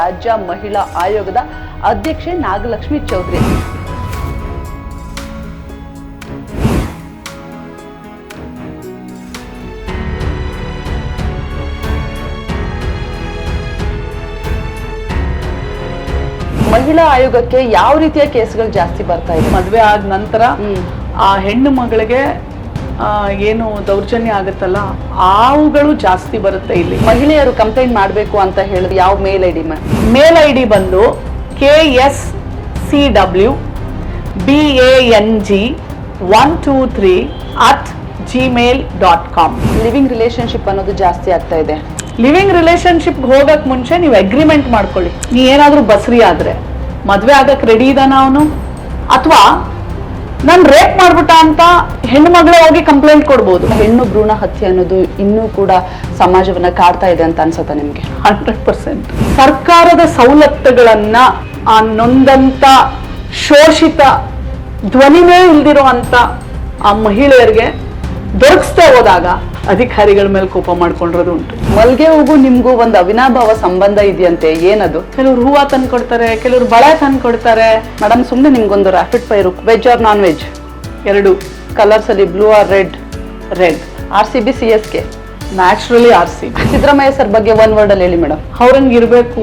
ರಾಜ್ಯ ಮಹಿಳಾ ಆಯೋಗದ ಅಧ್ಯಕ್ಷೆ ನಾಗಲಕ್ಷ್ಮಿ ಚೌಧರಿ. ಮಹಿಳಾ ಆಯೋಗಕ್ಕೆ ಯಾವ ರೀತಿಯ ಕೇಸ್ಗಳು ಜಾಸ್ತಿ ಬರ್ತಾ ಇದೆ? ಮದುವೆ ಆದ ನಂತರ ಆ ಹೆಣ್ಣು ಮಗಳಿಗೆ ಏನು ದೌರ್ಜನ್ಯ ಆಗುತ್ತಲ್ಲ ಆವುಗಳು ಜಾಸ್ತಿ ಬರುತ್ತೆ ಇಲ್ಲಿ. ಮಹಿಳೆಯರು ಕಂಪ್ಲೇಂಟ್ ಮಾಡಬೇಕು ಅಂತ ಹೇಳಿದ್ರೆ ಯಾವ mail I D mail I D ಬಂದು K S C W B A N G one two three at Gmail dot com living relationship ಅನ್ನೋದು ಜಾಸ್ತಿ ಆಗ್ತಾ ಇದೆ. ಲಿವಿಂಗ್ ರಿಲೇಶನ್ಶಿಪ್ ಹೋಗಕ್ ಮುಂಚೆ ನೀವು ಅಗ್ರಿಮೆಂಟ್ ಮಾಡ್ಕೊಳ್ಳಿ. ನೀ ಏನಾದರೂ ಬಸ್ರಿ ಆದ್ರೆ ಮದುವೆ ಆಗಕ್ಕೆ ರೆಡಿ ಇದ್ದಾನ ಅವನು? ಅಥವಾ ನನ್ ರೇಪ್ ಮಾಡ್ಬಿಟ್ಟ ಅಂತ ಹೆಣ್ಣು ಮಗಳೇ ಹೋಗಿ ಕಂಪ್ಲೇಂಟ್ ಕೊಡ್ಬೋದು. ಹೆಣ್ಣು ಭ್ರೂಣ ಹತ್ಯೆ ಅನ್ನೋದು ಇನ್ನೂ ಕೂಡ ಸಮಾಜವನ್ನ ಕಾಡ್ತಾ ಇದೆ ಅಂತ ಅನ್ಸುತ್ತಾ ನಿಮ್ಗೆ? Hundred percent. ಸರ್ಕಾರದ ಸವಲತ್ತುಗಳನ್ನ ಆ ನೊಂದಂತ ಶೋಷಿತ ಧ್ವನಿನೇ ಇಲ್ದಿರೋ ಅಂತ ಆ ಮಹಿಳೆಯರಿಗೆ ದೊರಕಿಸ್ತಾ ಹೋದಾಗ ಅಧಿಕಾರಿಗಳ ಮೇಲೆ ಕೋಪ ಮಾಡ್ಕೊಂಡಿರೋದು ಉಂಟು. ಮಲ್ಗೆ ಹೂಗೂ ನಿಮ್ಗೂ ಒಂದು ಅವಿನಾಭಾವ ಸಂಬಂಧ ಇದೆಯಂತೆ ಏನದು? ಕೆಲವ್ರು ಹೂವ ತಂದು ಕೊಡ್ತಾರೆ ಕೆಲವ್ರು ಬಳೆ ತಂದು ಕೊಡ್ತಾರೆ. ಮೇಡಮ್ ಸುಮ್ನೆ ನಿಮ್ಗೊಂದು rapid fire veg or non veg ಎರಡು. ಕಲರ್ಸ್ ಅಲ್ಲಿ blue or red red R C B C S K naturally R C Siddaramaiah sir ಬಗ್ಗೆ ಒನ್ ವರ್ಡ್ ಅಲ್ಲಿ ಹೇಳಿ ಮೇಡಮ್ ಅವ್ರಂಗೆ ಇರಬೇಕು.